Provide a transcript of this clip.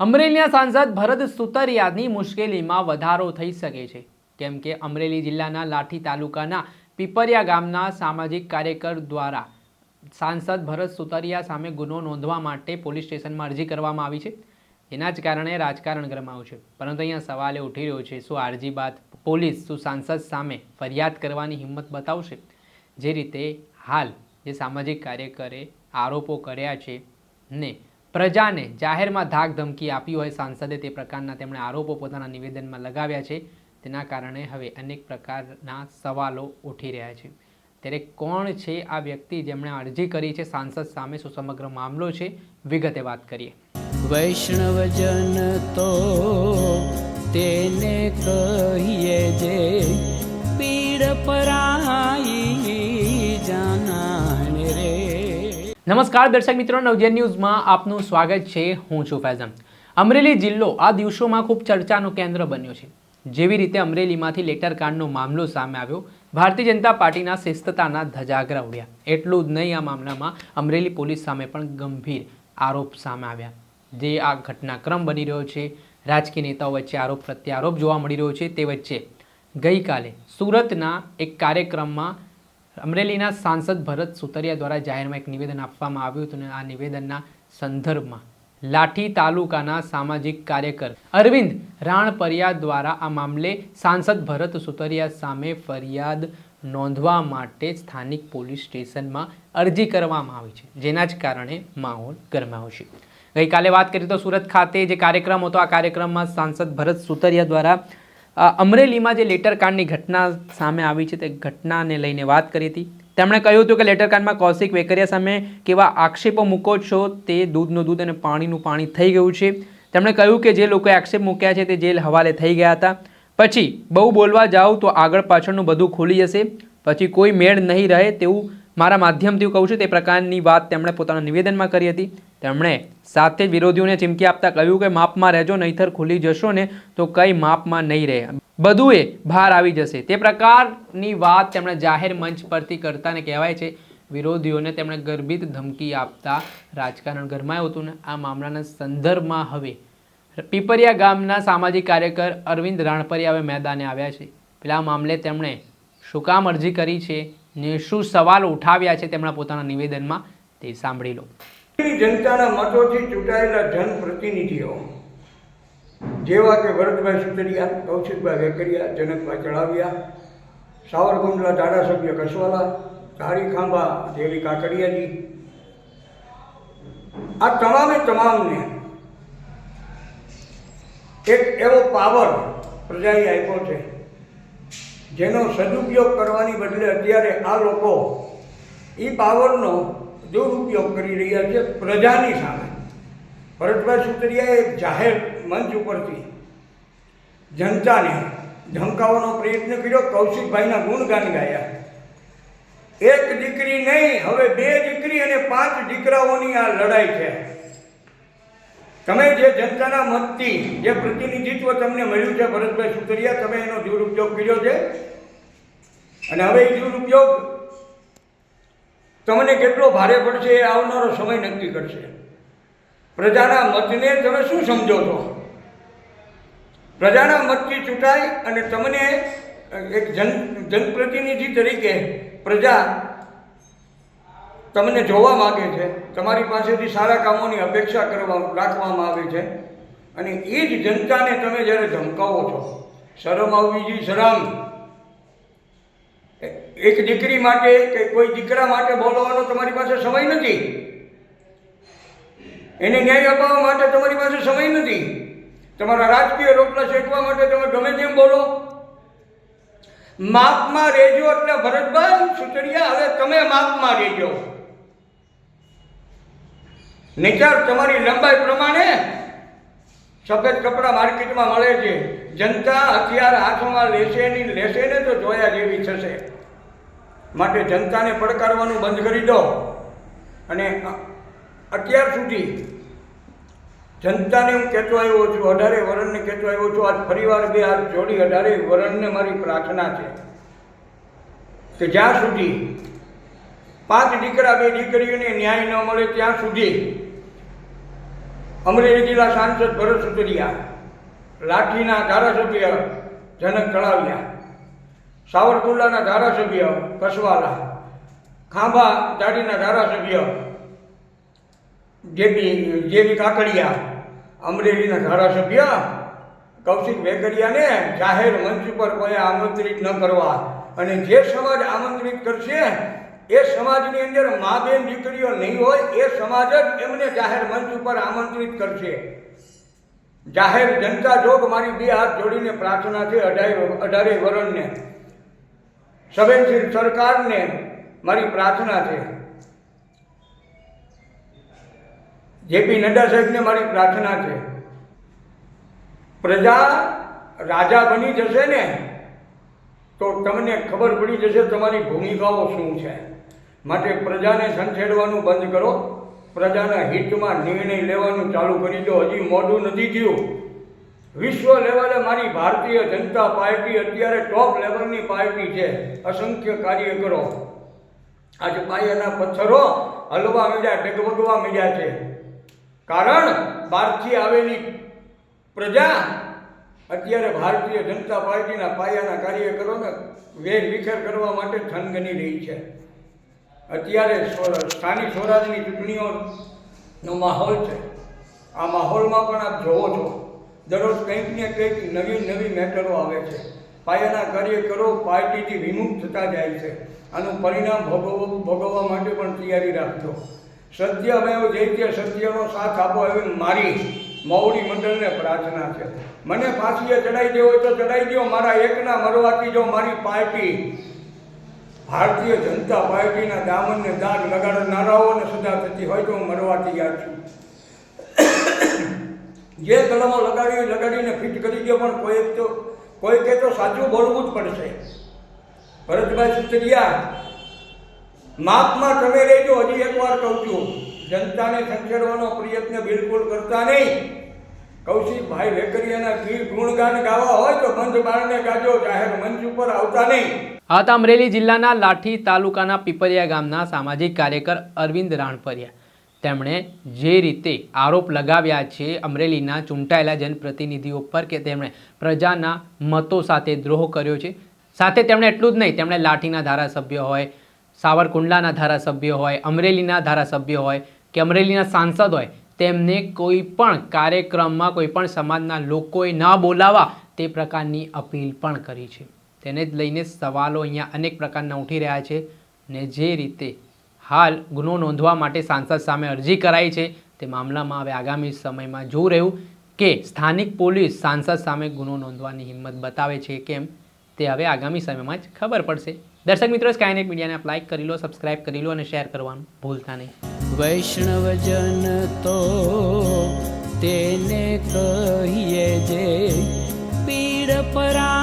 અમરેલીના સાંસદ ભરત સુતરિયાની મુશ્કેલીમાં વધારો થઈ શકે છે. કેમ કે અમરેલી જિલ્લાના લાઠી તાલુકાના પીપરિયા ગામના સામાજિક કાર્યકર દ્વારા સાંસદ ભરત સુતરિયા સામે ગુનો નોંધવા માટે પોલીસ સ્ટેશનમાં અરજી કરવામાં આવી છે. એના જ કારણે રાજકારણ ગરમાયું છે. પરંતુ અહીંયા સવાલ એ ઉઠી રહ્યો છે, શું અરજી બાદ પોલીસ, શું સાંસદ સામે ફરિયાદ કરવાની હિંમત બતાવશે? જે રીતે હાલ જે સામાજિક કાર્યકરે આરોપો કર્યા છે ને પ્રજાને જાહેરમાં ધાક ધમકી આપી હોય સાંસદે તે પ્રકારના તેમણે આરોપો પોતાના નિવેદનમાં લગાવ્યા છે. તેના કારણે હવે અનેક પ્રકારના સવાલો ઉઠી રહ્યા છે. ત્યારે કોણ છે આ વ્યક્તિ જેમણે અરજી કરી છે? સાંસદ સામે શું સમગ્ર મામલો છે? વિગતે વાત કરીએ. વૈષ્ણવજન તો તેને કહીએ જે પીડ પરાઈ નમસ્કાર દર્શક મિત્રો નવજન ન્યૂઝમાં આપનું સ્વાગત છે. હું છું ફૈઝન. અમરેલી જિલ્લો આ દિવસોમાં ખૂબ ચર્ચાનું કેન્દ્ર બન્યો છે. જેવી રીતે અમરેલીમાંથી લેટર કાર્ડનો મામલો સામે આવ્યો, ભારતીય જનતા પાર્ટીના શિસ્તતાના ધજાગરા ઉડ્યા. એટલું જ નહીં, આ મામલામાં અમરેલી પોલીસ સામે પણ ગંભીર આરોપ સામે આવ્યા. જે આ ઘટનાક્રમ બની રહ્યો છે, રાજકીય નેતાઓ વચ્ચે આરોપ પ્રત્યારોપ જોવા મળી રહ્યો છે, તે વચ્ચે ગઈકાલે સુરતના એક કાર્યક્રમમાં અમરેલીના સાંસદ ભરત સુતરિયા દ્વારા જાહેરમાં એક નિવેદન આપવામાં આવ્યું હતું અને આ નિવેદનના સંદર્ભમાં લાઠી તાલુકાના સામાજિક કાર્યકર અરવિંદ રાણપરિયા દ્વારા આ મામલે સાંસદ ભરત સુતરિયા સામે ફરિયાદ નોંધવા માટે સ્થાનિક પોલીસ સ્ટેશનમાં અરજી કરવામાં આવી છે. જેના જ કારણે માહોલ ગરમાયો છે. ગઈકાલે વાત કરીએ તો સુરત ખાતે જે કાર્યક્રમ હતો, આ કાર્યક્રમમાં સાંસદ ભરત સુતરિયા દ્વારા અમરેલીમાં જે લેટર કાર્ડની ઘટના સામે આવી છે તે ઘટનાને લઈને વાત કરી હતી. તેમણે કહ્યું હતું કે લેટર કાર્ડમાં કૌશિક વેકરિયા સામે કેવા આક્ષેપો મૂકો છો તે દૂધનું દૂધ અને પાણીનું પાણી થઈ ગયું છે. તેમણે કહ્યું કે જે લોકોએ આક્ષેપ મૂક્યા છે તે જેલ હવાલે થઈ ગયા હતા. પછી, બહુ બોલવા જાઓ તો આગળ પાછળનું બધું ખુલી જશે. પછી કોઈ મેળ નહીં રહે તેવું મારા માધ્યમથી કહું છું. તે પ્રકારની વાત તેમણે પોતાના નિવેદનમાં કરી હતી. તેમણે સાથે વિરોધીઓને ચીમકી આપતા કહ્યું કે, માપમાં રહેજો, નહીતર ખુલી જશો ને તો કંઈ માપમાં નહીં રહે. બધું એ બહાર આવી જશે. તે પ્રકારની વાત તેમણે જાહેર મંચ પરથી કરતા ને કહેવાય છે. વિરોધીઓને તેમણે ગર્ભિત ધમકી આપતા રાજકારણ ગરમાયું હતું ને આ મામલાના સંદર્ભમાં હવે પીપરિયા ગામના સામાજિક કાર્યકર અરવિંદ રાણપરિયા હવે મેદાને આવ્યા છે. પેલા મામલે તેમણે શું કામ અરજી કરી છે ને શું સવાલ ઉઠાવ્યા છે તેમના પોતાના નિવેદનમાં તે સાંભળી લો. જનતાના મતોથી ચૂંટાયેલા જનપ્રતિનિધિઓ. જેવા કે ભરતભાઈ સુતરિયા, કૌશિકભાઈ વેકરિયા, જનકભાઈ ચડાવિયા, સાવરકુંડલા ધારાસભ્ય કસવાલા તારી ખાંભા દેવી કાકડિયાજી. આ તમામે તમામને એક એવો પાવર પ્રજાએ આપ્યો છે, જેનો સદુપયોગ કરવાની બદલે અત્યારે આ લોકો એ પાવરનો દુરુપયોગ કરી રહ્યા છે પ્રજાની સામે. ભરતભાઈ સુતરિયાએ જાહેર મંચ ઉપરથી જનતાને ધમકાવવાનો પ્રયત્ન કર્યો. કૌશિકભાઈના ગુણગાન ગાયા. એક દીકરી નહીં, હવે બે દીકરી અને પાંચ દીકરાઓની આ લડાઈ છે. તમે જે જનતાના મતથી જે પ્રતિનિધિત્વ તમને મળ્યું છે ભરતભાઈ સુતરિયા, તમે એનો દુરુપયોગ કર્યો છે. અને હવે એ દુરુપયોગ તમને કેટલો ભારે પડશે એ આવનારો સમય નક્કી કરશે. પ્રજાના મતને તમે શું સમજો છો? પ્રજાના મતથી ચૂંટાય અને તમને એક જન, જનપ્રતિનિધિ તરીકે પ્રજા તમને જોવા માગે છે. તમારી પાસેથી સારા કામોની અપેક્ષા કરવા, રાખવામાં આવે છે. અને એ જ જનતાને તમે જ્યારે ધમકાવો છો, શરમ આવવી જોઈએ, શરમ. એક દીકરી માટે કે કોઈ દીકરા માટે બોલવાનો તમારી પાસે સમય નથી. એને ન્યાય અપાવવા માટે તમારી પાસે સમય નથી. તમારા રાજકીય રોટલા શેકવા માટે તમે ગમે તેમ બોલો. માપમાં રહેજો એટલે ભરતભાઈ સુતરિયા હવે તમે માપમાં રહેજો. નિચાર તમારી લંબાઈ પ્રમાણે સફેદ કપડાં માર્કેટમાં મળે છે. જનતા હથિયાર હાથમાં લેશે નહીં, લેશે ને તો જોયા જેવી થશે. માટે જનતાને પડકારવાનું બંધ કરી દો. અને અત્યાર સુધી જનતાને હું કહેતો આવ્યો છું, અઢારે વરણને કહેતો આવ્યો છું, આજ ફરીવાર બે હાથ જોડી અઢારે વરણને મારી પ્રાર્થના છે કે જ્યાં સુધી પાંચ દીકરા બે દીકરીઓને ન્યાય ન મળે, ત્યાં સુધી અમરેલી જિલ્લા સાંસદ ભરત સુતરિયા, લાઠીના ધારાસભ્ય જનક તળાવિયા સાવરકુંડલાના ધારાસભ્ય કસવાલા, ખાંભા દાડીના ધારાસભ્ય જેબી જેવી કાકડિયા, અમરેલીના ધારાસભ્ય કૌશિક વેકરિયાને જાહેર મંચ ઉપર કોઈ આમંત્રિત ન કરવા. અને જે સમાજ આમંત્રિત કરશે, એ સમાજની અંદર મા બેન દીકરીઓ નહીં હોય, એ સમાજ જ એમને જાહેર મંચ ઉપર આમંત્રિત કરશે. જાહેર જનતા જોગ મારી બે હાથ જોડીને પ્રાર્થના છે અઢારે અઢારે વરણને. સંવેદનશીલ સરકારને મારી પ્રાર્થના છે. જેપી નડ્ડા સાહેબને મારી પ્રાર્થના છે. પ્રજા રાજા બની જશે ને, તો તમને ખબર પડી જશે તમારી ભૂમિકાઓ શું છે. માટે પ્રજાને સંછેડવાનું બંધ કરો. પ્રજાના હિતમાં નિર્ણય લેવાનું ચાલુ કરી દો. હજી મોડું નથી થયું. વિશ્વ લેવલે મારી ભારતીય જનતા પાર્ટી અત્યારે ટોપ લેવલની પાર્ટી છે. અસંખ્ય કાર્યકરો. આજે પાયાના પથ્થરો હલવા મળ્યા ડગમગવા મળ્યા છે. કારણ બહારથી આવેલી પ્રજા અત્યારે ભારતીય જનતા પાર્ટીના પાયાના કાર્યકરોને વેર વિખેર કરવા માટે થનગની રહી છે. અત્યારે સ્થાનિક સ્વરાજની ચૂંટણીઓનો માહોલ છે. આ માહોલમાં પણ આપ જોવો છો. દરરોજ કંઈક ને કંઈક નવી નવી મેટરો આવે છે. પાયાના કાર્યકરો પાર્ટીથી વિમુખ થતા જાય છે. આનું પરિણામ ભોગવ ભોગવવા માટે પણ તૈયારી રાખજો. સત્યમેવ જયતે સત્યનો સાથ આપો એવી મારી મૌડી મંડળને પ્રાર્થના છે. મને ફાંસીએ ચડાઈ દેવો તો ચડાઈ દો મારા એકના મરવાથી જો મારી પાર્ટી ભારતીય જનતા પાર્ટીના દામનને દાગ લગાડનારાઓને સજા થતી હોય તો હું મરવા તૈયાર છું. જે ગળામાં લગાડી, લગાડીને ફિટ કરી દો, પણ કોઈ તો, કોઈ કે તો સાચું બોલવું જ પડશે. ભરતભાઈ સુતરિયા, માપમાં તમે રહેજો, હજી એકવાર કહું છું, જનતાને સંખેડવાનો પ્રયત્ન બિલકુલ કરતા નહીં. કૌશિકભાઈ વેકરિયાના ગીર ગુણગાન ગાવા હોય તો બંધ બારને ગાજો, જાહેર મંચ ઉપર આવતા નહીં. હતા અમરેલી જિલ્લાના લાઠી તાલુકાના પીપરિયા ગામના સામાજિક કાર્યકર અરવિંદ રાણપરિયા. તેમણે જે રીતે આરોપ લગાવ્યા છે, અમરેલીના ચૂંટાયેલા જનપ્રતિનિધિઓ પર કે તેમણે પ્રજાના મતો સાથે દ્રોહ કર્યો છે. સાથે તેમણે એટલું જ નહીં, તેમણે લાઠીના ધારાસભ્ય હોય, સાવરકુંડલાના ધારાસભ્ય હોય, અમરેલીના ધારાસભ્ય હોય, કે અમરેલીના સાંસદ હોય, તેમને કોઈ પણ કાર્યક્રમમાં, કોઈ પણ સમાજના લોકોએ ન બોલાવા તે પ્રકારની અપીલ પણ કરી છે. તેને જ લઈને સવાલો અહીંયા અનેક પ્રકારના ઉઠી રહ્યા છે ને જે રીતે હાલ ગુનો નોંધવા માટે સાંસદ સામે અરજી કરાઈ છે. તે મામલામાં હવે આગામી સમયમાં જોવું રહ્યું કે સ્થાનિક પોલીસ સાંસદ સામે ગુનો નોંધવાની હિંમત બતાવે છે કેમ તે હવે આગામી સમયમાં જ ખબર પડશે. દર્શક મિત્રો સ્કાયનેટ મીડિયાને આપ લાઇક કરી લો સબસ્ક્રાઇબ કરી લો અને શેર કરવાનું ભૂલતા નહીં. વૈષ્ણવજન તો તેને કહીએ જે પીડ પરા